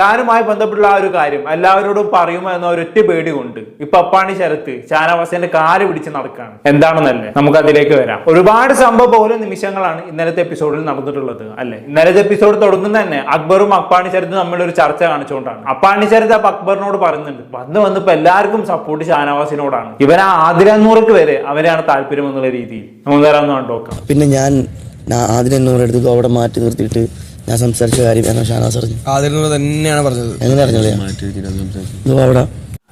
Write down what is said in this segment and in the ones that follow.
താനുമായി ബന്ധപ്പെട്ടുള്ള ആ ഒരു കാര്യം എല്ലാവരോടും പറയുമോ എന്ന ഒരൊറ്റ പേടി കൊണ്ട് ഇപ്പൊ അപ്പാണി ശരത്ത് ഷാനവാസിന്റെ കാൽ പിടിച്ച് നടക്കുകയാണ് എന്താണെന്നല്ലേ? നമുക്ക് അതിലേക്ക് വരാം. ഒരുപാട് സംഭവ പോലെ നിമിഷങ്ങളാണ് ഇന്നലത്തെ എപ്പിസോഡിൽ നടന്നിട്ടുള്ളത് അല്ലെ? ഇന്നലത്തെ എപ്പിസോഡ് തുടങ്ങുന്ന തന്നെ അക്ബറും അപ്പാണി ശരത്തും തമ്മിലൊരു ചർച്ച കാണിച്ചുകൊണ്ടാണ്. അപ്പാണി ശരത്ത് അപ്പൊ അക്ബറിനോട് പറയുന്നുണ്ട് വന്ന് വന്ന് ഇപ്പൊ എല്ലാവർക്കും സപ്പോർട്ട് ഷാനവാസിനോടാണ്. ഇവൻ ആ ആതിരന്നൂറക്ക് വരെ അവരെയാണ് താല്പര്യം എന്നുള്ള രീതിയിൽ. നമുക്ക് തരാമെന്ന് കണ്ടോക്കാം പിന്നെ ഞാൻ എടുത്ത് അവിടെ മാറ്റി നിർത്തിയിട്ട് ഞാൻ സംസാരിച്ച കാര്യം ഞാൻ ഷാനാസ് പറഞ്ഞു ആദ്യം തന്നെയാണ് പറഞ്ഞത്. എങ്ങനെ അറിഞ്ഞത് ഇതോ അവിടെ.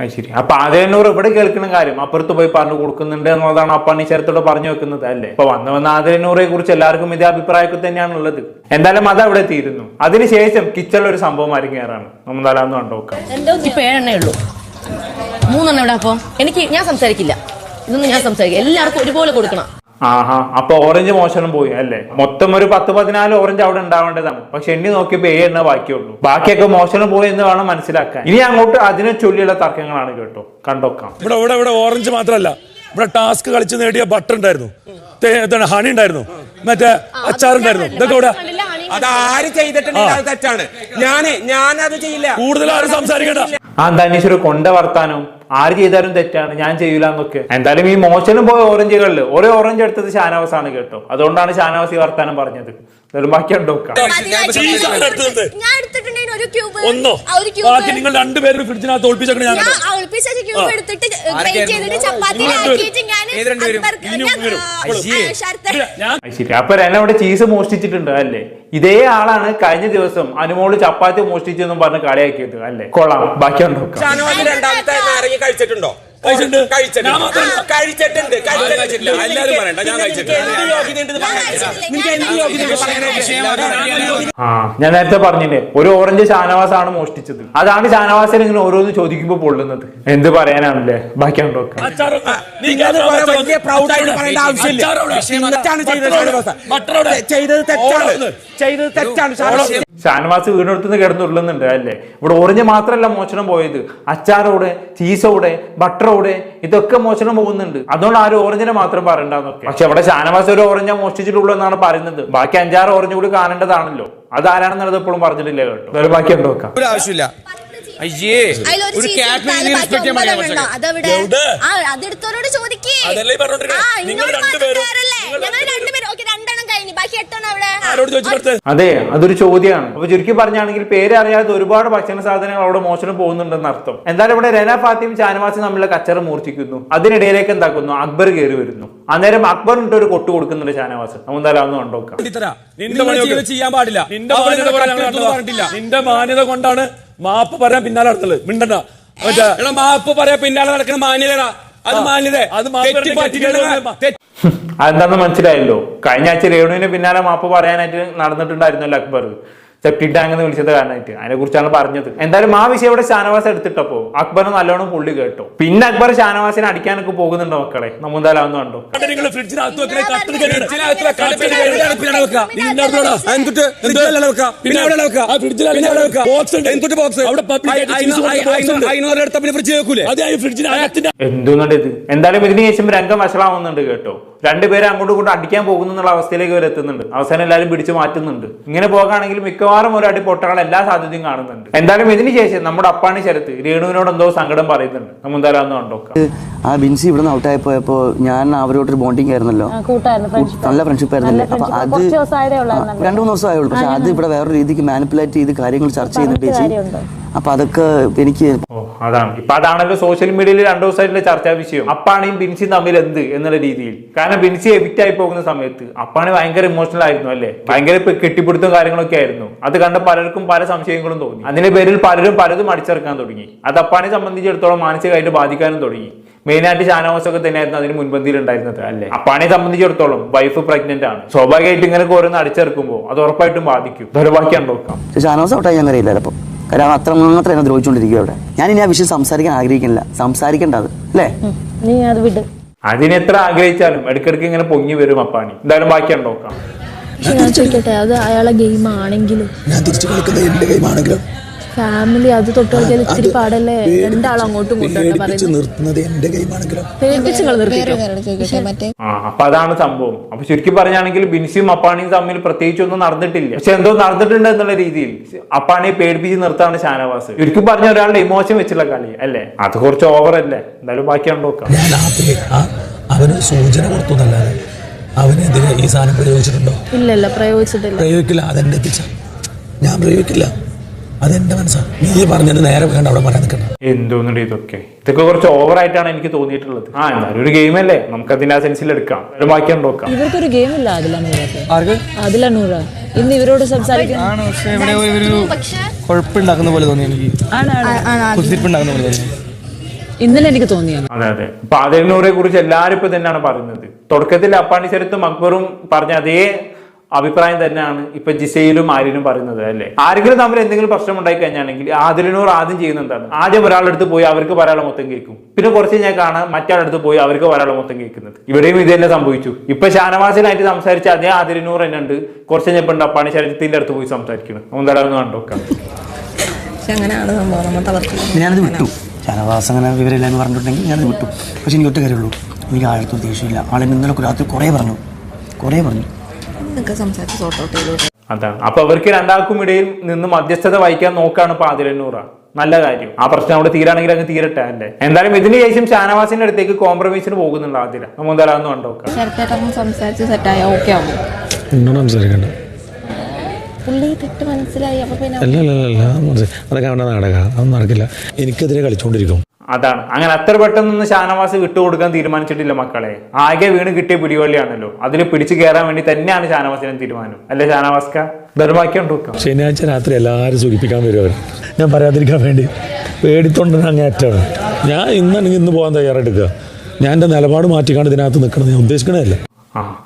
അത് ശരി. അപ്പൊ ആദ്യന്നൂർ ഇവിടെ കേൾക്കുന്ന കാര്യം അപ്പുറത്ത് പോയി പറഞ്ഞു കൊടുക്കുന്നുണ്ട് എന്നുള്ളതാണ് അപ്പാണി ശരത്തോട് പറഞ്ഞു വെക്കുന്നത് അല്ലേ? അപ്പൊ വന്ന് വന്ന ആദ്യന്നൂറെ കുറിച്ച് എല്ലാവർക്കും ഇതേ അഭിപ്രായമൊക്കെ തന്നെയാണ് ഉള്ളത് എന്തായാലും അത് അവിടെ തീരുന്നു. അതിനുശേഷം കിച്ചണിൽ ഒരു സംഭവം ആയിരിക്കും കയറാണ് നമ്മളെല്ലാം കണ്ടോക്കാം ഇപ്പൊ ഏഴെണ്ണേ ഉള്ളൂ. മൂന്നെണ്ണം ഇവിടെ അപ്പൊ? എനിക്ക് ഞാൻ സംസാരിക്കില്ല. ഇതൊന്നും ഞാൻ സംസാരിക്കില്ല. എല്ലാവർക്കും ഒരുപോലെ കൊടുക്കണം. ആഹാ അപ്പൊ ഓറഞ്ച് മോശം പോയി അല്ലേ? മൊത്തം ഒരു പത്ത് പതിനാല് ഓറഞ്ച് അവിടെ ഉണ്ടാവേണ്ടതാണ്. പക്ഷെ എണ്ണി നോക്കിയപ്പോ ഏഴ് എണ്ണ ബാക്കിയുള്ളൂ. ബാക്കിയൊക്കെ മോശം പോയി എന്ന് വേണം മനസ്സിലാക്കാൻ. ഇനി അങ്ങോട്ട് അതിനെ ചൊല്ലിയുള്ള തർക്കങ്ങളാണ് കേട്ടോ. കണ്ടോക്കാം. ഇവിടെ ഇവിടെ ഇവിടെ ഓറഞ്ച് മാത്രമല്ല. ഇവിടെ ടാസ്ക് കളിച്ച് നേടിയ ബട്ടർ ഉണ്ടായിരുന്നു. എന്താണ് ഹണി ഉണ്ടായിരുന്നു. മറ്റേ അച്ചാറുണ്ടായിരുന്നു ഇതൊക്കെ ഇവിടെ അത് ആര് ചെയ്തിട്ടുണ്ടെങ്കിൽ അത് തെറ്റാണ്. ഞാൻ അത് ചെയ്യില്ല. കൂടുതൽ ആരും സംസാരിക്കണ്ട. ആ ധനീശ്വർ കൊണ്ട വർത്താനം. ആര് ചെയ്താലും തെറ്റാണ് ഞാൻ ചെയ്യൂല എന്നൊക്കെ. എന്തായാലും ഈ മോശനും പോയ ഓറഞ്ചുകളിൽ ഓരോ ഓറഞ്ച് എടുത്തത് ഷാനവാസാണ് കേട്ടോ. അതുകൊണ്ടാണ് ഷാനവാസ് ഈ വർത്താനം പറഞ്ഞത്. ക്യൂബ്. ഒന്നോ? ആ ഒരു ക്യൂബ്. ബാക്കി നിങ്ങൾ രണ്ടുപേരും ഫ്രിഡ്ജിനകത്ത്. ഒളിപ്പിച്ച ക്യൂബ് എടുത്തിട്ട് ഗ്രേറ്റ് ചെയ്തിട്ട് ചപ്പാത്തിയിൽ ആക്കിയിട്ട് ഞാൻ ശരി അപ്പൊ രന അവിടെ ചീസ് മോഷ്ടിച്ചിട്ടുണ്ട് അല്ലേ? ഇതേ ആളാണ് കഴിഞ്ഞ ദിവസം അനുമോൾ ചപ്പാത്തി മോഷ്ടിച്ചെന്നും പറഞ്ഞ് കളിയാക്കിയത് അല്ലേ? കൊള്ളാം. ബാക്കി കണ്ടോക്കാം ഷാനവാസ് രണ്ടാമത്തെ കഴിച്ചിട്ടുണ്ടോ? കഴിച്ചിട്ടുണ്ട്. കഴിച്ചിട്ടുണ്ട്. പറയണ്ട, ഞാൻ കഴിച്ചിട്ടുണ്ട്. ഞാൻ നേരത്തെ പറഞ്ഞില്ലേ ഒരു ഓറഞ്ച് ഷാനവാസ് ആണ് മോഷ്ടിച്ചത്. അതാണ് ഷാനവാസിനെ ഇങ്ങനെ ഓരോന്ന് ചോദിക്കുമ്പോ പൊള്ളുന്നത്. എന്ത് പറയാനാണല്ലേ? ബാക്കി ആവശ്യമില്ല. ചെയ്തത് തെറ്റാണ്. ചെയ്തത് തെറ്റാണ് ഷാനവാസ് വീണെടുത്തുനിന്ന് കിടന്നുള്ളുന്നുണ്ട് അല്ലേ? ഇവിടെ ഓറഞ്ച് മാത്രമല്ല മോഷണം പോയത്. അച്ചാറോടെ ചീസോടെ ബട്ടറോടെ ഇതൊക്കെ മോഷണം പോകുന്നുണ്ട്. അതുകൊണ്ട് ആരും ഓറഞ്ചിനെ മാത്രം പറയണ്ടെന്നൊക്കെ. പക്ഷെ അവിടെ ഷാനവാസ് ഒരു ഓറഞ്ചാ മോഷ്ടിച്ചിട്ടുള്ളൂ എന്നാണ് പറയുന്നത്. ബാക്കി അഞ്ചാറ് ഓറഞ്ച് കൂടി കാണേണ്ടതാണല്ലോ. അതാരാണെന്നുള്ളത് എപ്പോഴും പറഞ്ഞിട്ടില്ല കേട്ടോ. വേറെ ബാക്കി ഉണ്ടോ ഒരു ആവശ്യമില്ല. അയ്യേ ഒരു ചോദിക്കേ. അതല്ലേ ഈ ആ നിങ്ങൾ രണ്ടുപേരും- അതെ അതൊരു ചോദ്യമാണ്. അപ്പൊ ചുരുക്കി പറഞ്ഞാണെങ്കിൽ പേര് അറിയാതെ ഒരുപാട് ഭക്ഷണ സാധനങ്ങൾ അവിടെ മോഷണം പോകുന്നുണ്ടെന്ന് അർത്ഥം. എന്തായാലും ഇവിടെ രന ഫാത്തിയും ഷാനവാസും തമ്മിലുള്ള കച്ചറ മൂർച്ഛിക്കുന്നു. അതിനിടയിലേക്ക് എന്താക്കുന്നു? അക്ബർ കയറി വരുന്നു. അന്നേരം അക്ബർ ഇട്ട് ഒരു കൊട്ട് കൊടുക്കുന്നുണ്ട് ചാനവാസ് നമുക്ക് എന്തായാലും ഒന്ന് കണ്ടോക്കാം ചെയ്യാൻ പാടില്ല. നിന്റെ മാന്യത കൊണ്ടാണ് മാപ്പ് പറയാൻ പിന്നാലെ നടത്തുള്ളത് മിണ്ടണ്ട. മാപ്പ് പറയാൻ പിന്നാലെ നടക്കുന്ന മാന്യതടാ അത് മാന്യത. അത് മാപ്പ് അതെന്താന്ന് മനസ്സിലായല്ലോ. കഴിഞ്ഞ ആഴ്ച രേണുവിന് പിന്നാലെ മാപ്പ് പറയാനായിട്ട് നടന്നിട്ടുണ്ടായിരുന്നല്ലോ അക്ബർ. സെപ്റ്റിക് ടാങ്ക് എന്ന് വിളിച്ചത് കാരണമായിട്ട് അതിനെ കുറിച്ചാണ് പറഞ്ഞത്. എന്തായാലും ആ വിഷയം ഇവിടെ ഷാനവാസ് എടുത്തിട്ടപ്പോ അക്ബർ നല്ലോണം പുള്ളി കേട്ടോ. പിന്നെ അക്ബർ ഷാനവാസിനെ അടിക്കാനൊക്കെ പോകുന്നുണ്ടോ മക്കളെ? നമ്മൾ എന്തായാലും അതൊന്നും കണ്ടോ എന്തോന്നുണ്ട് ഇത് എന്തായാലും ഇതിന് ശേഷം രംഗം വഷളാവുന്നുണ്ട് കേട്ടോ. രണ്ടുപേരെ അങ്ങോട്ടും ഇങ്ങോട്ടും അടിക്കാൻ പോകുന്നു എന്നുള്ള അവസ്ഥയിലേക്ക് വരെ എത്തുന്നുണ്ട്. അവസാനം എല്ലാവരും പിടിച്ചു മാറ്റുന്നുണ്ട്. ഇങ്ങനെ പോകുകയാണെങ്കിൽ മിക്കവാറും ഒരു അടി പൊട്ടാനുള്ള എല്ലാ സാധ്യതയും കാണുന്നുണ്ട്. എന്തായാലും ഇതിന് ശേഷം നമ്മുടെ അപ്പാണി ശരത്ത് രേണുവിനോട് എന്തോ സങ്കടം പറയുന്നുണ്ട്. നമ്മൾ എന്തായാലും ഒന്ന് കണ്ടോക്കാം ആ ബിൻസി ഇവിടെ നിന്ന് ഔട്ടായി പോയപ്പോ ഞാൻ അവരോട് ഒരു ബോണ്ടിങ് ആയിരുന്നല്ലോ നല്ല ഫ്രണ്ട്ഷിപ്പ് ആയിരുന്നല്ലേ? അപ്പൊ അത് രണ്ടു മൂന്ന് ദിവസമായുള്ളൂ. പക്ഷെ അത് ഇവിടെ വേറൊരു രീതിക്ക് മാനിപ്പുലേറ്റ് ചെയ്ത് കാര്യങ്ങൾ ചർച്ച ചെയ്യുന്നുണ്ട് ചേച്ചി അപ്പൊ അതൊക്കെ എനിക്ക് അതാണ്. ഇപ്പൊ അതാണല്ലോ സോഷ്യൽ മീഡിയയിൽ രണ്ടു ദിവസമായിട്ടുള്ള ചർച്ചാ വിഷയം. അപ്പാണിയും ബിൻസിയും തമ്മിൽ എന്ത് എന്നുള്ള രീതിയിൽ. കാരണം ബിൻസി എഡിറ്റ് ആയി പോകുന്ന സമയത്ത് അപ്പാണി ഭയങ്കര ഇമോഷണൽ ആയിരുന്നു അല്ലേ? ഭയങ്കര കെട്ടിപ്പിടുത്തം കാര്യങ്ങളൊക്കെ ആയിരുന്നു. അത് കണ്ട പലർക്കും പല സംശയങ്ങളും തോന്നി. അതിന്റെ പേരിൽ പലരും പലതും അടിച്ചിറക്കാൻ തുടങ്ങി. അത് അപ്പാനെ സംബന്ധിച്ചിടത്തോളം മാനസികമായിട്ട് ബാധിക്കാനും തുടങ്ങി. മെയിനായിട്ട് ഷാനവാസ് ഒക്കെ തന്നെയായിരുന്നു അതിന് മുൻപന്തിയിൽ ഉണ്ടായിരുന്നത് അല്ലേ? അപ്പാനെ സംബന്ധിച്ചിടത്തോളം വൈഫ് പ്രഗ്നന്റ് ആണ്. സ്വാഭാവികമായിട്ട് ഇങ്ങനെ ഓരോന്ന് അടിച്ചിറക്കുമ്പോൾ അത് ഉറപ്പായിട്ടും ബാധിക്കും. ബാക്കി നോക്കാം. ഷാനവാസ് ഔട്ടായി ഞാൻ അറിയില്ല അപ്പം കാരണം അത്ര മാത്രം എന്നെ ദ്രോഹിച്ചുകൊണ്ടിരിക്കുക അവിടെ. ഞാൻ ഇനി ആ വിഷയം സംസാരിക്കാൻ ആഗ്രഹിക്കുന്നില്ല. സംസാരിക്കേണ്ടത് അല്ലേ? നീ അത് വിട്. അതിനെത്ര ആഗ്രഹിച്ചാലും ഇടയ്ക്കിടയ്ക്ക് ഇങ്ങനെ പൊങ്ങി വരും അപ്പാണി. എന്തായാലും ബാക്കിയാണ് നോക്കാം. ഞാൻ ചോദിക്കട്ടെ അത് അയാളെ ഗെയിം ആണെങ്കിലും. ഞാൻ തിരിച്ചു കളിക്കുന്നത് എന്റെ ഗെയിമാണെങ്കിലും ഫാമിലി അത് തൊട്ട് കളിക്കാൻ ഇത്തിരി പാടല്ലേ? രണ്ടാളും അങ്ങോട്ടും അപ്പൊ അതാണ് സംഭവം. അപ്പൊ ചുരുക്കി പറഞ്ഞാണെങ്കിൽ ബിൻസിയും അപ്പാണിയും തമ്മിൽ പ്രത്യേകിച്ച് ഒന്നും നടന്നിട്ടില്ല. പക്ഷെ എന്തോ നടന്നിട്ടുണ്ട് എന്നുള്ള രീതിയിൽ അപ്പാണിയെ പേടിപ്പിച്ച് നിർത്താണ് ഷാനവാസ്. ചുരുക്കി പറഞ്ഞ ഒരാളുടെ ഇമോഷൻ വെച്ചുള്ള കളി അല്ലേ? അത് കുറച്ച് ഓവർ അല്ലേ? എന്തായാലും ബാക്കിയാണ് നോക്കാം. അവന് സൂചന കൊടുത്തു എന്നല്ലാതെ അവനെതിരെ ഈ സാധനം പ്രയോഗിച്ചിട്ടുണ്ടോ? ഇല്ല ഇല്ല പ്രയോഗിച്ചിട്ടില്ല. പ്രയോഗിക്കില്ല അതെന്റെ എത്തിച്ച. ഞാൻ പ്രയോഗിക്കില്ല. അതെന്റെ മനസ്സാണ് നീ പറഞ്ഞത് നേരെ വേണ്ട അവിടെ പറയാൻ നിൽക്കണം എന്തോന്നുണ്ട് ഇതൊക്കെ? ഇതൊക്കെ കുറച്ച് ഓവർ ആയിട്ടാണ് എനിക്ക് തോന്നിയിട്ടുള്ളത്. ആ എന്നാലും ഒരു ഗെയിം അല്ലേ? നമുക്ക് അതിന്റെ ആ സെൻസിൽ എടുക്കാം. ഒരു ബാക്കി നോക്കാം. ഇവർക്കൊരു ഗെയിം ഇല്ല അതിലൂടെ അതിലൂറ ഇന്ന് ഇവരോട് സംസാരിക്കാൻ ആണ് പക്ഷേ ഇവിടെ ഒരു കുഴപ്പമുണ്ടാക്കുന്ന പോലെ തോന്നി എനിക്ക്. കുത്തിപ്പുണ്ടാക്കുന്ന പോലെ തോന്നി. ഇന്നലെ എനിക്ക് തോന്നിയാണ് അതെ അതെ. അപ്പൊ അതിനൂറെ കുറിച്ച് എല്ലാരും ഇപ്പൊ തന്നെയാണ് പറയുന്നത്. തുടക്കത്തിൽ അപ്പാണി ശരത്തും അക്ബറും പറഞ്ഞ അതേ അഭിപ്രായം തന്നെയാണ് ഇപ്പൊ ജിസയിലും ആര്യനും പറയുന്നത് അല്ലേ? ആരെങ്കിലും തമ്മിൽ എന്തെങ്കിലും പ്രശ്നം ഉണ്ടായി കഴിഞ്ഞാണെങ്കിൽ ആദിലിനൂർ ആദ്യം ചെയ്യുന്ന എന്താണ്? ആദ്യം ഒരാളെടുത്ത് പോയി അവർക്ക് പറയാനുള്ള മൊത്തം കേൾക്കും. പിന്നെ കുറച്ച് ഞാൻ കാണാം മറ്റാളെടുത്ത് പോയി അവർക്ക് പറയാനുള്ള മൊത്തം കേൾക്കുന്നത്. ഇവിടെയും ഇത് തന്നെ സംഭവിച്ചു. ഇപ്പൊ ഷാനവാസിനായിട്ട് സംസാരിച്ച അതേ ആദിലിനൂർ തന്നെ ഉണ്ട്. കുറച്ച് ഞാൻ പണി അപ്പാണി ശരത്തിന്റെ അടുത്ത് പോയി സംസാരിക്കണം എന്തായാലും കണ്ടോക്കാം അങ്ങനെയാണ് സംഭവം. നമ്മൾ ഞാനത് വിട്ടു. ഷാനവാസ് അങ്ങനെ വിവരമില്ല എന്ന് പറഞ്ഞിട്ടുണ്ടെങ്കിൽ ഞാനത് വിട്ടു. പക്ഷെ എനിക്ക് ഒറ്റ കാര്യമുള്ളൂ. എനിക്ക് ആഴത്തും ദേഷ്യമില്ല. ആളെ ഇന്നലെ രാത്രി കുറേ പറഞ്ഞു. കുറേ പറഞ്ഞു. സംസാരിച്ച് സോർട്ട് ഔട്ട് ചെയ്തു അതാണ്. അപ്പൊ അവർക്ക് രണ്ടാൾക്കും ഇടയിൽ നിന്ന് മധ്യസ്ഥത വഹിക്കാൻ നോക്കാണ് ഇപ്പൊ ആദിലന്നൂറ നല്ല കാര്യം. ആ പ്രശ്നം അവിടെ തീരാണെങ്കിൽ അങ്ങ് തീരട്ടെ അല്ലേ? എന്തായാലും ഇതിന് ശേഷം ഷാനവാസിന്റെ അടുത്തേക്ക് കോംപ്രമൈസിന് പോകുന്നുണ്ട് ആദില. നമ്മൾ എന്തായാലും ഒന്ന് കണ്ടോക്കാം. ശരത്തേട്ടൻ സംസാരിച്ച് സെറ്റായ ഓക്കെ ആവും? എന്നോട് സംസാരിക്കണ്ട പുള്ളി തെറ്റ് മനസ്സിലായി. അപ്പൊ പിന്നെ അല്ല അല്ല അല്ല അതൊക്കെ അവിടെ നാടകം. അതൊന്നും നടക്കില്ല. എനിക്കെതിരെ കളിച്ചുകൊണ്ടിരിക്കും അതാണ്. അങ്ങനെ അത്ര പെട്ടെന്നൊന്നും ഷാനവാസ് വിട്ടുകൊടുക്കാൻ തീരുമാനിച്ചിട്ടില്ല മക്കളെ. ആകെ വീണ് കിട്ടിയ പിടിവള്ളിയാണല്ലോ. അതിൽ പിടിച്ചു കയറാൻ വേണ്ടി തന്നെയാണ് ഷാനവാസിന്റെ തീരുമാനം. അല്ലേ ഷാനവാസ്ക? കൊണ്ടുവെക്കാം ശനിയാഴ്ച രാത്രി എല്ലാവരും സൂചിപ്പിക്കാൻ വരും ഞാൻ പറയാതിരിക്കാൻ വേണ്ടി. പേടിത്തൊണ്ടെന്ന് അങ്ങേറ്റാണ് ഞാൻ ഇന്നാണെങ്കിൽ ഇന്ന് പോകാൻ തയ്യാറെടുക്കുക. ഞാൻ എന്റെ നിലപാട് മാറ്റിക്കാണ്ട് ഇതിനകത്ത് നിൽക്കണം ഞാൻ ഉദ്ദേശിക്കണമല്ല ആ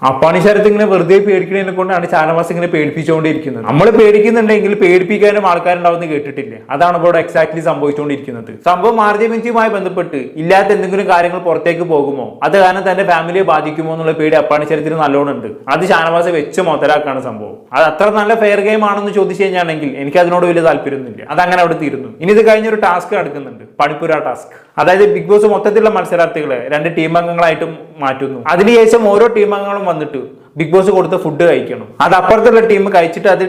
അപ്പാണി ശരത്ത് ഇങ്ങനെ വെറുതെ പേടിക്കണതിനെ കൊണ്ടാണ് ചാനമാസ് ഇങ്ങനെ പേടിപ്പിച്ചുകൊണ്ടിരിക്കുന്നത്. നമ്മൾ പേടിക്കുന്നുണ്ടെങ്കിൽ പേടിപ്പിക്കാനും ആൾക്കാരുണ്ടാവുന്ന കേട്ടിട്ടില്ല? അതാണ് ഇപ്പോൾ എക്സാക്ട്ലി സംഭവിച്ചുകൊണ്ടിരിക്കുന്നത്. സംഭവം മാർജമിൻസിയുമായി ബന്ധപ്പെട്ട് ഇല്ലാത്ത എന്തെങ്കിലും കാര്യങ്ങൾ പുറത്തേക്ക് പോകുമോ? അത് കാരണം തന്റെ ഫാമിലിയെ ബാധിക്കുമോ എന്നുള്ള പേടി അപ്പാണി ശരത്തിന് നല്ലോണം ഉണ്ട്. അത് ഷാനവാസ് വെച്ച് മുതലാക്കാണ് സംഭവം. അത് അത്ര നല്ല ഫെയർ ഗെയിം ആണെന്ന് ചോദിച്ചു കഴിഞ്ഞാണെങ്കിൽ എനിക്ക് അതിനോട് വലിയ താല്പര്യമൊന്നുമില്ല. അത് അങ്ങനെ അവിടെ തീരുന്നു. ഇനി ഇത് കഴിഞ്ഞൊരു ടാസ്ക് നടക്കുന്നുണ്ട്. പണിപ്പുര ടാസ്ക് അതായത് ബിഗ് ബോസ് മൊത്തത്തിലുള്ള മത്സരാർത്ഥികളെ രണ്ട് ടീം അംഗങ്ങളായിട്ടും മാറ്റുന്നു. അതിനുശേഷം ഓരോ ടീം അംഗങ്ങളും വന്നിട്ട് ബിഗ് ബോസ് കൊടുത്ത ഫുഡ് കഴിക്കണം. അത് അപ്പുറത്തുള്ള ടീം കഴിച്ചിട്ട് അത്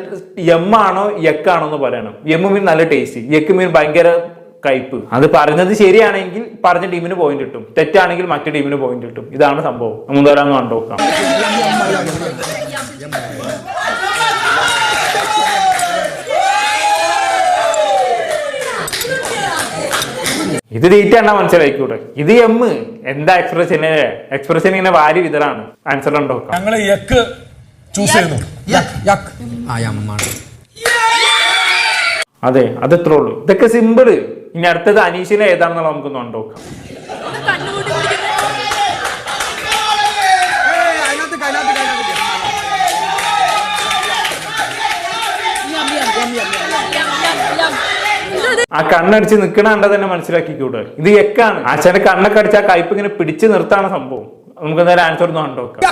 എം ആണോ എക്ക് ആണോ എന്ന് പറയണം. എം മീൻ നല്ല ടേസ്റ്റ് യക്ക് മീൻ ഭയങ്കര കയ്പ് അത് പറഞ്ഞത് ശരിയാണെങ്കിൽ പറഞ്ഞ ടീമിന് പോയിന്റ് കിട്ടും. തെറ്റാണെങ്കിൽ മറ്റു ടീമിന് പോയിന്റ് കിട്ടും. ഇതാണ് സംഭവം. ഒരാൾ കണ്ടോക്കാം ഇത് തീറ്റ തീറ്റാണ് മനസ്സിലായിക്കൂടെ? ഇത് എം എന്താ എക്സ്പ്രഷൻ എക്സ്പ്രഷൻ ഇങ്ങനെ വാരി വിതറാണ് ആൻസർ ഉണ്ടോ ഞങ്ങൾ യക്ക് ചൂസ് ചെയ്യുന്നു. അതെ അത് ഇത്രേ ഉള്ളൂ. ഇതൊക്കെ സിമ്പിൾ ഇനി അടുത്തത് അനീഷിനെ ഏതാണെന്നുള്ള നമുക്കൊന്ന് കണ്ടോക്കാം ആ കണ്ണടിച്ച് നിൽക്കണ തന്നെ തന്നെ മനസ്സിലാക്കിക്കൂടെ ഇത് എക്കാണ് അച്ഛന്റെ കണ്ണൊക്കെ അടിച്ച് ആ കയ്പ് ഇങ്ങനെ പിടിച്ചു നിർത്താണ് സംഭവം. നമുക്ക് എന്തായാലും ആൻസർ ഒന്ന് കണ്ടോക്കാം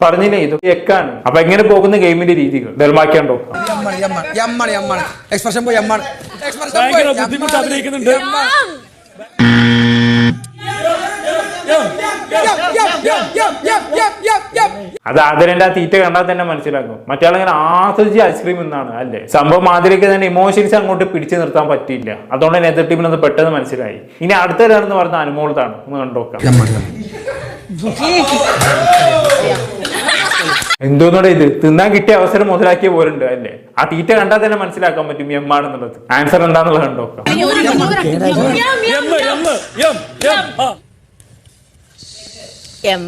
പറഞ്ഞില്ലേ ഇത് എക്കാണ് അപ്പൊ എങ്ങനെ പോകുന്ന ഗെയിമിന്റെ രീതികൾ? ഡെൽമാക്കിയാണ്ടോ എക്സ്പ്രഷൻ പോയി ബുദ്ധിമുട്ട് അഭിനയിക്കുന്നുണ്ട്. അത് ആദരന്റെ ആ തീറ്റ കണ്ടാൽ തന്നെ മനസ്സിലാക്കും മറ്റാളിങ്ങനെ ആസ്വദിച്ച് ഐസ്ക്രീം എന്നാണ് അല്ലേ സംഭവം മാതിരിക്ക് തന്നെ ഇമോഷൻസ് അങ്ങോട്ട് പിടിച്ചു നിർത്താൻ പറ്റിയില്ല അതുകൊണ്ട് തന്നെ എതിർ ടീമിന് പെട്ടെന്ന് മനസ്സിലായി ഇനി അടുത്തതാണെന്ന് പറഞ്ഞ അനുമോളത്താണ് ഒന്ന് കണ്ടോക്കാം എന്തോന്നോടെ ഇത് തിന്നാൻ കിട്ടിയ അവസരം മുതലാക്കിയ പോലുണ്ട് അല്ലേ ആ തീറ്റ കണ്ടാൽ തന്നെ മനസ്സിലാക്കാൻ പറ്റും എം ആൻസർ എന്താന്നുള്ളത് കണ്ടോക്കാം എം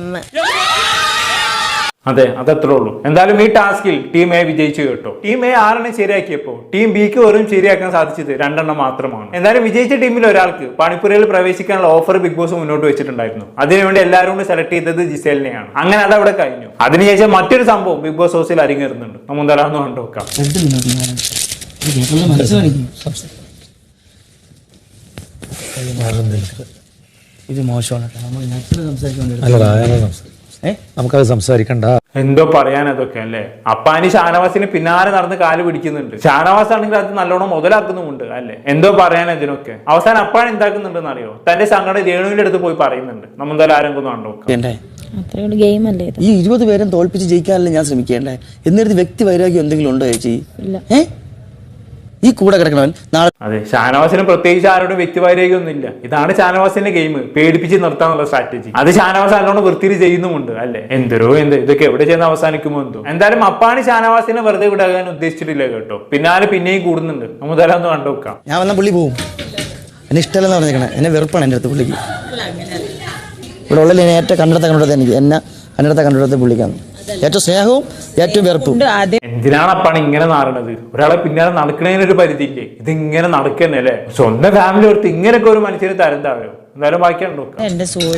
അതെ അതത്രേ ഉള്ളൂ. എന്തായാലും ഈ ടാസ്കിൽ ടീം എ വിജയിച്ചു കേട്ടോ. ടീം എ ആറെണ്ണം ശരിയാക്കിയപ്പോൾ ടീം ബിക്ക് വെറും ശരിയാക്കാൻ സാധിച്ചത് രണ്ടെണ്ണം മാത്രമാണ്. എന്തായാലും വിജയിച്ച ടീമിൽ ഒരാൾക്ക് പണിപ്പുരയിൽ പ്രവേശിക്കാനുള്ള ഓഫർ ബിഗ് ബോസ് മുന്നോട്ട് വെച്ചിട്ടുണ്ടായിരുന്നു. അതിനുവേണ്ടി എല്ലാവരും കൂടി സെലക്ട് ചെയ്തത് ജിസേലിനെയാണ്. അങ്ങനെ അത് അവിടെ കഴിഞ്ഞു. അതിനുശേഷം മറ്റൊരു സംഭവം ബിഗ് ബോസ് ഹൗസിൽ അരങ്ങേറുന്നുണ്ട്. നമ്മൾ എന്തായാലും നോക്കാം. കണ്ടുനോക്കാം ഇത് മോശമാണ് കേട്ടോ. നമ്മൾ. നമുക്കത് സംസാരിക്കണ്ട. എന്തോ പറയാൻ അതൊക്കെ അല്ലേ? അപ്പാനി ഷാനവാസിന് പിന്നാലെ നടന്ന് കാൽ പിടിക്കുന്നുണ്ട്. ഷാനവാസ് ആണെങ്കിൽ അത് നല്ലോണം മുതലാക്കുന്നുമുണ്ട് അല്ലേ? എന്തോ പറയാൻ ഇതിനൊക്കെ അവസാനം അപ്പാൻ എന്താക്കുന്നുണ്ടെന്ന് അറിയോ തന്റെ സങ്കടം രേണുവിന്റെ അടുത്ത് പോയി പറയുന്നുണ്ട്. നമ്മൾ എന്തായാലും ആരെങ്കിലും കണ്ടോ കണ്ടു നോക്കാം. വേണ്ടേ അത്രയും ഗെയിം അല്ലേ ഇത്? ഈ ഇരുപത് പേരും തോൽപ്പിച്ച് ജയിക്കാനല്ലേ ഞാൻ ശ്രമിക്കേണ്ടേ? എന്നൊരു വ്യക്തി വൈരാഗ്യം എന്തെങ്കിലും ഉണ്ടോ ചേച്ചി? ഏ? ഈ കൂടെ കിടക്കണവൻ നാളെ അതെ ഷാനവാസിന് പ്രത്യേകിച്ച് ആരോടും ഇല്ല ഇതാണ് ഷാനവാസിന്റെ ഗെയിം. പേടിപ്പിച്ച് നിർത്താനുള്ള സ്ട്രാറ്റജി അത് ഷാനവാസ് നല്ലോണം വൃത്തിയിൽ ചെയ്യുന്നുമുണ്ട് അല്ലെ? എന്തോ എന്ത് ഇതൊക്കെ എവിടെ ചെന്ന് അവസാനിക്കുമോ എന്തോ. എന്തായാലും അപ്പാണ് ഷാനവാസിനെ വെറുതെ വിടാൻ ഉദ്ദേശിച്ചിട്ടില്ല കേട്ടോ. പിന്നാലെ പിന്നെയും കൂടുന്നുണ്ട്. നമുക്ക് ഒന്ന് കണ്ടുവെക്കാം ഞാൻ വന്ന പുള്ളി പോവും. എന്നെ ഇഷ്ടമല്ലെന്ന് പറഞ്ഞേക്കണേ. എന്നെ വെറുപ്പാണ് എന്റെ അടുത്ത് പുള്ളിക്ക്. ഇവിടെ ഉള്ളിൽ ഞാൻ ഏറ്റവും കണ്ടെടുത്ത കണ്ടെടുത്ത എനിക്ക് എന്നെ കണ്ടെടുത്ത കണ്ടെടുത്ത പുള്ളിക്കാണ്. ഏറ്റവും സ്നേഹവും ഏറ്റവും വെറുപ്പും. എന്തിനാണ് അപ്പാണ് ഇങ്ങനെ നാറണത് ഒരാളെ പിന്നാലെ നടക്കണതിനൊരു പരിധിയില്ലേ? ഇത് ഇങ്ങനെ നടക്കന്നെ അല്ലേ? സ്വന്തം ഫാമിലി ഓർത്ത് ഇങ്ങനെയൊക്കെ ഒരു മനുഷ്യന് തരം താഴെയോ? എന്തായാലും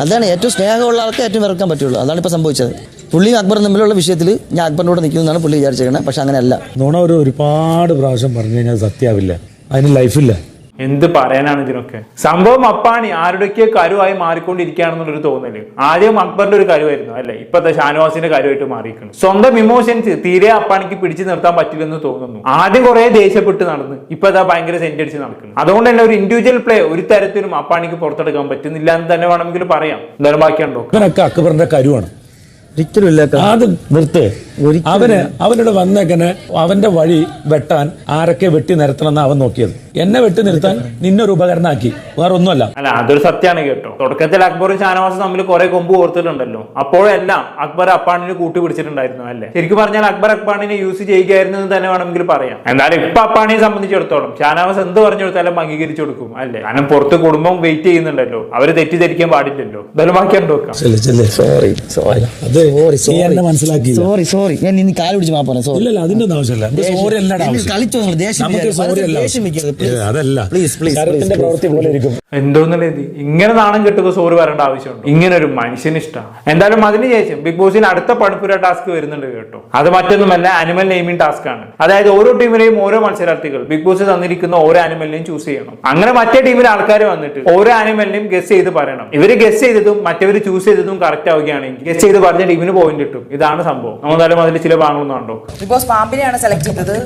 അതാണ് ഏറ്റവും സ്നേഹമുള്ള ആൾക്ക് ഏറ്റവും വെറുക്കാൻ പറ്റുള്ളൂ. അതാണ് ഇപ്പൊ സംഭവിച്ചത്. പുള്ളിയും അക്ബറും തമ്മിലുള്ള വിഷയത്തിൽ ഞാൻ അക്ബറിനോട് നിൽക്കുന്നതാണ് പുള്ളി വിചാരിച്ചേക്കണേ. പക്ഷെ അങ്ങനെയല്ല. നോണ ഒരു ഒരുപാട് പ്രാവശ്യം പറഞ്ഞു കഴിഞ്ഞാൽ സത്യാവില്ല അതിന് ലൈഫില്ല എന്ത് പറയാനാണ് ഇതിനൊക്കെ? സംഭവം അപ്പാണി ആരുടെയൊക്കെ കരുവായി മാറിക്കൊണ്ടിരിക്കുകയാണെന്നുള്ളൊരു തോന്നൽ. ആദ്യം അക്ബറിന്റെ ഒരു കരുവായിരുന്നു അല്ലെ? ഇപ്പത്തെ ഷാനവാസിന്റെ കരുവായിട്ട് മാറിയിരിക്കുന്നു സ്വന്തം ഇമോഷൻസ് തീരെ അപ്പാണിക്ക് പിടിച്ചു നിർത്താൻ പറ്റില്ലെന്ന് തോന്നുന്നു. ആദ്യം കുറെ ദേഷ്യപ്പെട്ട് നടന്ന് ഇപ്പൊ അതാ ഭയങ്കര സെന്റ് അടിച്ച് നടക്കുന്നു അതുകൊണ്ട് തന്നെ ഒരു ഇൻഡിവിജ്വൽ പ്ലേ ഒരു തരത്തിലും അപ്പാണിക്ക് പുറത്തെടുക്കാൻ പറ്റുന്നില്ല എന്ന് തന്നെ വേണമെങ്കിൽ പറയാം. എന്തായാലും ബാക്കിയുണ്ടോ? അക്ബറിന്റെ കരുവാണ്. ഒരിക്കലും ഇല്ല അത് നിർത്ത്. അവന് അവനോട് വന്നങ്ങനെ അവന്റെ വഴി വെട്ടാൻ ആരൊക്കെ വെട്ടി നിരത്തണം അവൻ നോക്കിയത്. എന്നെ വെട്ടി നിർത്താൻ നിന്നൊരു ഉപകരണമാക്കി വേറെ ഒന്നുമല്ല അല്ല അതൊരു സത്യമാണ് കേട്ടോ. തുടക്കത്തിൽ അക്ബറും ഷാനവാസും തമ്മിൽ കുറെ കൊമ്പ് ഓർത്തിട്ടുണ്ടല്ലോ. അപ്പോഴെല്ലാം അക്ബർ അപ്പാണിനെ കൂട്ടി പിടിച്ചിട്ടുണ്ടായിരുന്നു അല്ലേ? ശരിക്കും പറഞ്ഞാൽ അക്ബർ അപ്പാണിനെ യൂസ് ചെയ്യുകയായിരുന്നു എന്ന് തന്നെ വേണമെങ്കിൽ പറയാം. എന്നാലും ഇപ്പൊ അപ്പാണിയെ സംബന്ധിച്ചിടത്തോളം ഷാനവാസ് എന്ത് പറഞ്ഞു കൊടുത്താലും അംഗീകരിച്ചു കൊടുക്കും അല്ലേ? കാരണം പുറത്ത് കുടുംബം വെയിറ്റ് ചെയ്യുന്നുണ്ടല്ലോ. അവർ തെറ്റിദ്ധരിക്കാൻ പാടില്ലല്ലോ. ബലമാക്കിയാണ്ട് വെക്കാം. സോറി സോറി സോറി സോറി ഞാൻ ഇനി കാൽ പിടിച്ച് മാപ്പാണ് സോറി ഇല്ലല്ല അതിന്റെ ഒന്നും ആവശ്യമില്ല സോറി അല്ലടാ ആവശ്യം. കളിച്ചോ നിങ്ങൾ ദേഷ്യം നമുക്ക് പിടിക്കരുത്. സോറി അല്ല ദേഷ്യം പിടിക്കരുത്. Please. അതല്ല. Please, please, ശരത്തിന്റെ please, പ്രവൃത്തി പോലെ ഇരിക്കും. എന്തോന്നല്ലേ ഇത്? ഇങ്ങനെ നാണം കെട്ടുക സോറി വരേണ്ട ആവശ്യമുണ്ട്? ഇങ്ങനെ ഒരു മനുഷ്യന് ഇഷ്ടം എന്തായാലും അതിനുശേഷം ബിഗ് ബോസിന് അടുത്ത പണിപ്പുര ടാസ്ക് വരുന്നുണ്ട് കേട്ടോ. അത് മറ്റൊന്നുമല്ല അനിമൽ നെയിമിംഗ് ടാസ്ക് ആണ്. അതായത് ഓരോ ടീമിനെയും ഓരോ മത്സരാർത്ഥികൾ ബിഗ് ബോസ് തന്നിരിക്കുന്ന ഓരോ അനിമലിനെയും ചൂസ് ചെയ്യണം. അങ്ങനെ മറ്റേ ടീമിലെ ആൾക്കാർ വന്നിട്ട് ഓരോ അനിമലിനെയും ഗസ് ചെയ്ത് പറയണം. ഇവർ ഗസ് ചെയ്തതും മറ്റവർ ചൂസ് ചെയ്തതും കറക്റ്റ് ആവുകയാണെങ്കിൽ ഗസ് ചെയ്ത് പറഞ്ഞ ടീമിന് പോയിന്റ് കിട്ടും. ഇതാണ് സംഭവം. നമ്മളെന്തായാലും അതിൽ ചില ഭാഗങ്ങളൊന്നും കണ്ടോ? ബിക്കോസ് പാമ്പിനെയാണ് സെലക്ട് ചെയ്തത്.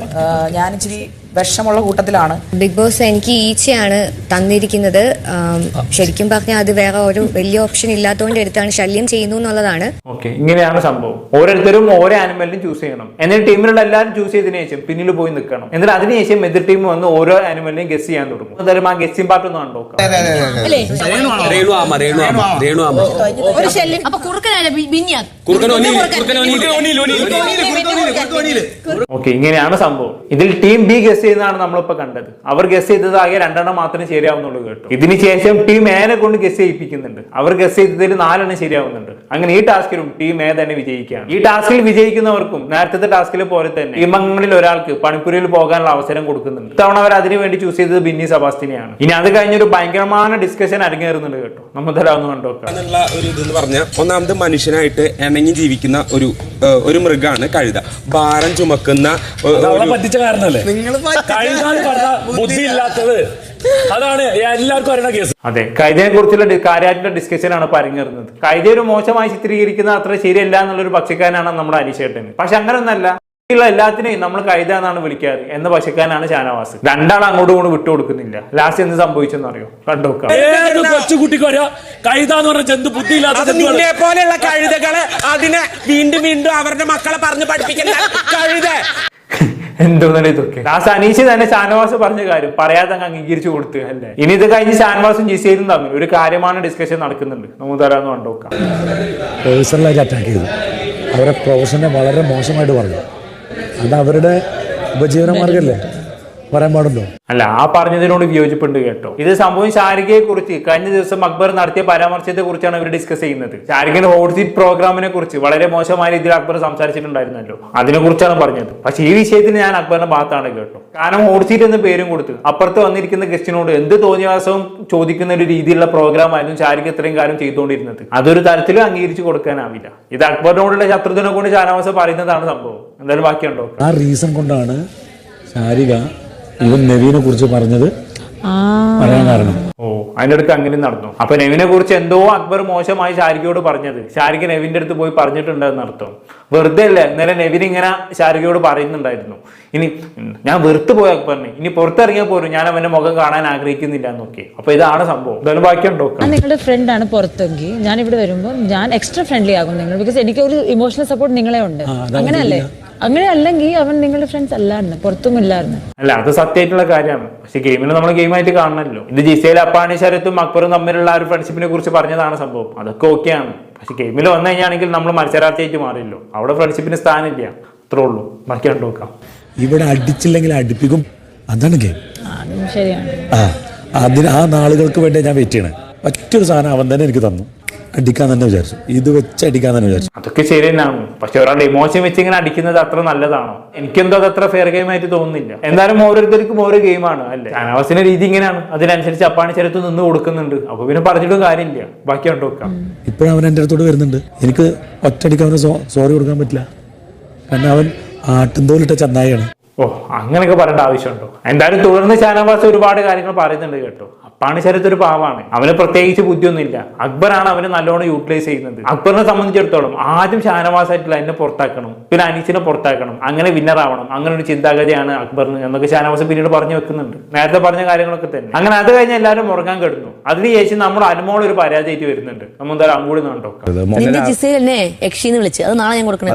ഞാൻ ഇച്ചിരി വിഷമുള്ള കൂട്ടത്തിലാണ്. ബിഗ് ബോസ് എനിക്ക് ഈച്ചയാണ് തന്നിരിക്കുന്നത്. ആം, ശരിക്കും പറഞ്ഞാൽ അത് വേറെ ഒരു വലിയ ഓപ്ഷൻ ഇല്ലാത്തതുകൊണ്ട് എടുത്താണ് ശല്യം ചെയ്യുന്നു എന്നുള്ളതാണ്. ഓക്കെ ഇങ്ങനെയാണ് സംഭവം. ഓരോരുത്തരും ഓരോ ആനിമലിനും ചൂസ് ചെയ്യണം. എന്നിട്ട് ടീമിലുള്ള എല്ലാവരും ചൂസ് ചെയ്തതിനു ശേഷം പിന്നിൽ പോയി നിൽക്കണം. എന്നിട്ട് അതിനുശേഷം എതിർ ടീം വന്ന് ഓരോ ആനിമലിനെയും ഗസ് ചെയ്യാൻ തുടങ്ങും. എന്തായാലും ആ ഗസ്സിംഗ് പാർട്ട് ഒന്ന് കണ്ടോ ഒരു ശല്യം. അപ്പൊ കുറുക്കനാണ് ബിന്നിയാ. ഓക്കെ ഇങ്ങനെയാണ് സംഭവം. ഇതിൽ ടീം ബി ഗസ് ചെയ്യുന്നതാണ് നമ്മളിപ്പോ കണ്ടത്. അവർ ഗസ് ചെയ്തത് ആകെ രണ്ടെണ്ണം മാത്രമേ ശരിയാവുന്നുള്ളൂ കേട്ടോ. ഇതിനുശേഷം ടീം എനെ കൊണ്ട് ഗസ് ചെയ്യിപ്പിക്കുന്നുണ്ട്. അവർ ഗസ് ചെയ്തതിൽ നാലെണ്ണം ശരിയാവുന്നുണ്ട്. അങ്ങനെ ഈ ടാസ്കിലും ടീം എ തന്നെ വിജയിക്കുകയാണ്. ഈ ടാസ്കിൽ വിജയിക്കുന്നവർക്കും നേരത്തെ ടാസ്കിൽ പോലെ തന്നെ ടീമംഗങ്ങളിൽ ഒരാൾക്ക് പണിപ്പുരയിൽ പോകാനുള്ള അവസരം കൊടുക്കുന്നുണ്ട്. ഇത്തവണ അവർ അതിനു വേണ്ടി ചൂസ് ചെയ്തത് ബിന്നി സബാസ്റ്റിനെയാണ്. ഇനി അത് കഴിഞ്ഞൊരു ഭയങ്കരമായ ഡിസ്കഷൻ അരങ്ങേറുന്നുണ്ട് കേട്ടോ. നമ്മൾ ഒന്ന് കണ്ടോക്കാം എന്നുള്ള ഒരു ഇതെന്ന് പറഞ്ഞാൽ ഒന്നാമത് മനുഷ്യനായിട്ട് ഇണങ്ങി ജീവിക്കുന്ന ഒരു ഒരു മൃഗമാണ് കഴുത. ഭാരം ചുമക്കുന്ന ഒ- കഴിഞ്ഞാൽ പറഞ്ഞ ബുദ്ധി ഇല്ലാത്തത് അതാണ് എല്ലാവർക്കും അറിയണ കേസ്. അതെ കൈതയെ കുറിച്ചുള്ള കാര്യമായിട്ടുള്ള ഡിസ്കഷൻ ആണ് ഇപ്പൊ കൈതയെ ഒരു മോശമായി ചിത്രീകരിക്കുന്ന അത്ര ശരിയല്ല എന്നുള്ളൊരു പക്ഷക്കാരനാണ് നമ്മുടെ അനിശേട്ടൻ പക്ഷെ അങ്ങനെ ഒന്നല്ല ഉള്ള എല്ലാത്തിനെയും നമ്മൾ കൈത എന്നാണ് വിളിക്കാറ് എന്ന പക്ഷക്കാരനാണ് ഷാനവാസ്. രണ്ടാൾ അങ്ങോട്ടും ഇങ്ങോട്ടും വിട്ടുകൊടുക്കുന്നില്ല ലാസ്റ്റ് എന്ത് സംഭവിച്ചെന്ന് അറിയോ? കണ്ടുവെക്കാം ഏത് കൊച്ചുകുട്ടിക്ക് അറിയാം? കൈതാന്ന് പറഞ്ഞ ജന്തു നിന്നെ പോലെയുള്ള കഴുതകളെ അതിനെ വീണ്ടും വീണ്ടും അവരുടെ മക്കളെ പറഞ്ഞു പഠിപ്പിക്കുന്ന കഴുത. എന്തോന്നല്ലേ ഇതൊക്കെ ലാസ്റ്റ് അനീഷ് തന്നെ ഷാനവാസ് പറഞ്ഞ കാര്യം. പറയാതെ അങ്ങ് അംഗീകരിച്ചു കൊടുത്തു അല്ലേ? ഇനി ഇത് കഴിഞ്ഞ് ഷാനവാസും ജിസേലും തമ്മിൽ ഒരു കാര്യമാണ് ഡിസ്കഷൻ നടക്കുന്നുണ്ട്. നമുക്ക് തരാമെന്ന് കണ്ടോക്കാം പേഴ്സണലായിട്ട് അറ്റാക്ക് ചെയ്തു. അവരെ പ്രൊഫഷനെ വളരെ മോശമായിട്ട് പറഞ്ഞു. അത് അവരുടെ ഉപജീവന മാർഗമല്ലേ പറയാൻ പാടുണ്ടോ? അല്ല ആ പറഞ്ഞതിനോട് വിയോജിപ്പുണ്ട് കേട്ടോ. ഇത് സംഭവം ശാരികയെ കുറിച്ച് കഴിഞ്ഞ ദിവസം അക്ബർ നടത്തിയ പരാമർശത്തെ കുറിച്ചാണ് ഇവർ ഡിസ്കസ് ചെയ്യുന്നത്. ഹോട്ട് സീറ്റ് പ്രോഗ്രാമിനെ കുറിച്ച് വളരെ മോശമായ രീതിയിൽ അക്ബർ സംസാരിച്ചിട്ടുണ്ടായിരുന്നല്ലോ. അതിനെ കുറിച്ചാണ് പറഞ്ഞത്. പക്ഷെ ഈ വിഷയത്തിൽ ഞാൻ അക്ബറിന്റെ ഭാഗത്താണ് കേട്ടോ. കാരണം സീറ്റ് എന്ന പേരും കൊടുത്ത് അപ്പുറത്ത് വന്നിരിക്കുന്ന ഗസ്റ്റിനോട് എന്ത് തോന്നിയവാസവും ചോദിക്കുന്ന ഒരു രീതിയിലുള്ള പ്രോഗ്രാം ആയിരുന്നു ശാരിക ഇത്രയും കാലം ചെയ്തുകൊണ്ടിരുന്നത്. അതൊരു തരത്തിലും അംഗീകരിച്ചു കൊടുക്കാനാവില്ല. ഇത് അക്ബറിനോടുള്ള ശത്രുതനെ കൊണ്ട് ഷാനവാസ് പറയുന്നതാണ് സംഭവം. എന്തായാലും ബാക്കിയുണ്ടോ? ആ റീസൺ കൊണ്ടാണ് ശാരിക ഇവൻ നവീനെ കുറിച്ച് പറഞ്ഞത് പറയാൻ കാരണം. ഓ അതിന്റെ അടുത്ത് അങ്ങനെ നടന്നു. അപ്പൊ നെവിനെ കുറിച്ച് എന്തോ അക്ബർ മോശമായി ഷാരിഖയോട് പറഞ്ഞത്. ഷാരിഖ് നെവിന്റെ അടുത്ത് പോയി പറഞ്ഞിട്ടുണ്ടെന്ന് അർത്ഥം. വെറുതെ അല്ലേ? ഇന്നലെ നെവിൻ ഇങ്ങനെ ഷാരിഖയോട് പറയുന്നുണ്ടായിരുന്നു. ഇനി ഞാൻ വെറുത്ത് പോയ അക്ബറിനെ. ഇനി പുറത്തിറങ്ങിയാൽ പോലും ഞാൻ അവന്റെ മുഖം കാണാൻ ആഗ്രഹിക്കുന്നില്ല നോക്കി. അപ്പൊ ഇതാണ് സംഭവം. എന്തായാലും ബാക്കിയുണ്ടോ ഞാൻ നിങ്ങളുടെ ആണ് പുറത്തെങ്കിൽ. ഞാൻ ഇവിടെ വരുമ്പോൾ ഞാൻ എക്സ്ട്രാ ഫ്രണ്ട്ലി ആകും നിങ്ങൾ. ബിക്കോസ് എനിക്ക് ഒരു ഇമോഷണൽ സപ്പോർട്ട് നിങ്ങളെ ഉണ്ട്. അങ്ങനെയല്ലേ? അങ്ങനെ അല്ലെങ്കിൽ അവൻ നിങ്ങളുടെ ഫ്രണ്ട്സ് അല്ലായിരുന്നു പുറത്തും ഇല്ലായിരുന്നു. അല്ല അത് സത്യമായിട്ടുള്ള കാര്യമാണ് പക്ഷെ ഗെയിമിൽ നമ്മൾ ഗെയിമായിട്ട് കാണണമല്ലോ. ഇത് ജിസയിൽ അപ്പാണി ശരത്തും അക്ബറും തമ്മിലുള്ള ആ ഒരു ഫ്രണ്ട്ഷിപ്പിനെ കുറിച്ച് പറഞ്ഞതാണ് സംഭവം. അതൊക്കെ ഓക്കെയാണ്. പക്ഷെ ഗെയിമിൽ വന്നു കഴിഞ്ഞാണെങ്കിൽ നമ്മൾ മത്സരാർത്ഥിയായിട്ട് മാറിയല്ലോ. അവിടെ ഫ്രണ്ട്ഷിപ്പിന് സ്ഥാനമില്ല. അത്രേ ഉള്ളൂ. ബാക്കി കണ്ടു നോക്കാം. ഇവിടെ അടിച്ചില്ലെങ്കിൽ അടുപ്പിക്കും. അതാണ് ഗെയിം. ആ, ശരിയാണ്. ആ അതിന് ആ നാളുകൾക്ക് വേണ്ടി ഞാൻ വെയിറ്റ് ചെയ്യണേ. മറ്റൊരു സാധനം അവൻ തന്നെ എനിക്ക് തന്നു. അടിക്കാൻ തന്നെ വിചാരിച്ചു. ഇത് വെച്ച് അടിക്കാൻ തന്നെ വിചാരിച്ചു. അതൊക്കെ ശരി തന്നെയാണ് പക്ഷെ ഒരാളുടെ ഇമോഷൻ വെച്ച് ഇങ്ങനെ അടിക്കുന്നത് അത്ര നല്ലതാണോ? എനിക്കെന്തോ അത് അത്ര ഫെയർ ഗെയിം ആയിട്ട് തോന്നുന്നില്ല. എന്തായാലും ഓരോരുത്തർക്കും ഓരോ ഗെയിമാണ് അല്ലേ? ഷാനവാസിന്റെ രീതി ഇങ്ങനെയാണ്. അതിനനുസരിച്ച് അപ്പാണി ചെറുത്ത് നിന്ന് കൊടുക്കുന്നുണ്ട്. അപ്പൊ പിന്നെ പറഞ്ഞിട്ടും കാര്യമില്ല. ബാക്കി കണ്ടു നോക്കാം ഇപ്പോഴും അവൻ എന്റെ അടുത്തോട്ട് വരുന്നുണ്ട്. എനിക്ക് ഒറ്റയടിക്ക് അവന് സോറി കൊടുക്കാൻ പറ്റില്ല. കാരണം അവൻ ആട്ടുംതോലിട്ട ചന്നായിയാണ് ഓ അങ്ങനെയൊക്കെ പറയേണ്ട ആവശ്യമുണ്ടോ? എന്തായാലും തുടർന്ന് ഷാനവാസ് ഒരുപാട് കാര്യങ്ങൾ പറയുന്നുണ്ട് കേട്ടോ. അപ്പാണ് ശരത്ത് ഒരു പാവാണ്. അവന് പ്രത്യേകിച്ച് ബുദ്ധിയൊന്നുമില്ല. അക്ബറാണ് അവനെ നല്ലോണം യൂട്ടിലൈസ് ചെയ്യുന്നത്. അക്ബറിനെ സംബന്ധിച്ചിടത്തോളം ആദ്യം ഷാനവാസ് ആയിട്ടുള്ള എന്നെ പുറത്താക്കണം. പിന്നെ അനീസിനെ പുറത്താക്കണം. അങ്ങനെ വിന്നർ ആവണം. അങ്ങനെ ഒരു ചിന്താഗതിയാണ് അക്ബറിന് എന്നൊക്കെ ഷാനവാസ് പിന്നീട് പറഞ്ഞു വെക്കുന്നുണ്ട്. നേരത്തെ പറഞ്ഞ കാര്യങ്ങളൊക്കെ തന്നെ. അങ്ങനെ അത് കഴിഞ്ഞ് എല്ലാവരും ഉറങ്ങാൻ കിടന്നു. അതിന് ശേഷം നമ്മൾ അനുമോൾ ഒരു പരാജയമായിട്ട് വരുന്നുണ്ട്. നമ്മൾ എന്തായാലും അങ്ങോട്ട് നോക്കാം ജിസയിൽ എന്നെ യക്ഷീന്ന് വിളിച്ച്. അത് നാളെ ഞാൻ കൊടുക്കണേ.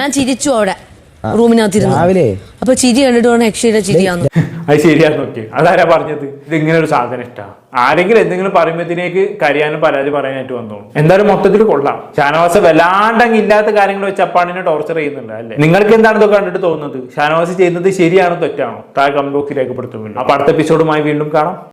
ഞാൻ ചിരിച്ചു അവിടെ. റൂമിനകത്തിരുന്നു രാവിലെ. അപ്പൊ ചിരി കണ്ടിട്ട് പറഞ്ഞ യക്ഷിയുടെ ചിരിയാന്ന്. അത് ശരിയാന്ന് നോക്കി അതാരാ പറഞ്ഞത്? ഇത് ഇങ്ങനെ ഒരു സാധനം ഇഷ്ടാ. ആരെങ്കിലും എന്തെങ്കിലും പറയുമ്പോഴത്തേക്ക് കരിയാനും പരാതി പറയാനായിട്ട് വന്നോളൂ. എന്തായാലും മൊത്തത്തിൽ കൊള്ളാം. ഷാനവാസ് വല്ലാണ്ടങ്ങ് ഇല്ലാത്ത കാര്യങ്ങൾ വെച്ച് അപ്പാണിനെ ടോർച്ചർ ചെയ്യുന്നുണ്ട് അല്ലേ? നിങ്ങൾക്ക് എന്താണ് ഇതൊക്കെ കണ്ടിട്ട് തോന്നുന്നത്? ഷാനവാസ് ചെയ്യുന്നത് ശരിയാണോ തെറ്റാണോ? താഴെ കമന്റ് ബോക്സിൽ രേഖപ്പെടുത്തുമല്ലോ. അപ്പൊ അടുത്ത എപ്പിസോഡുമായി വീണ്ടും കാണാം.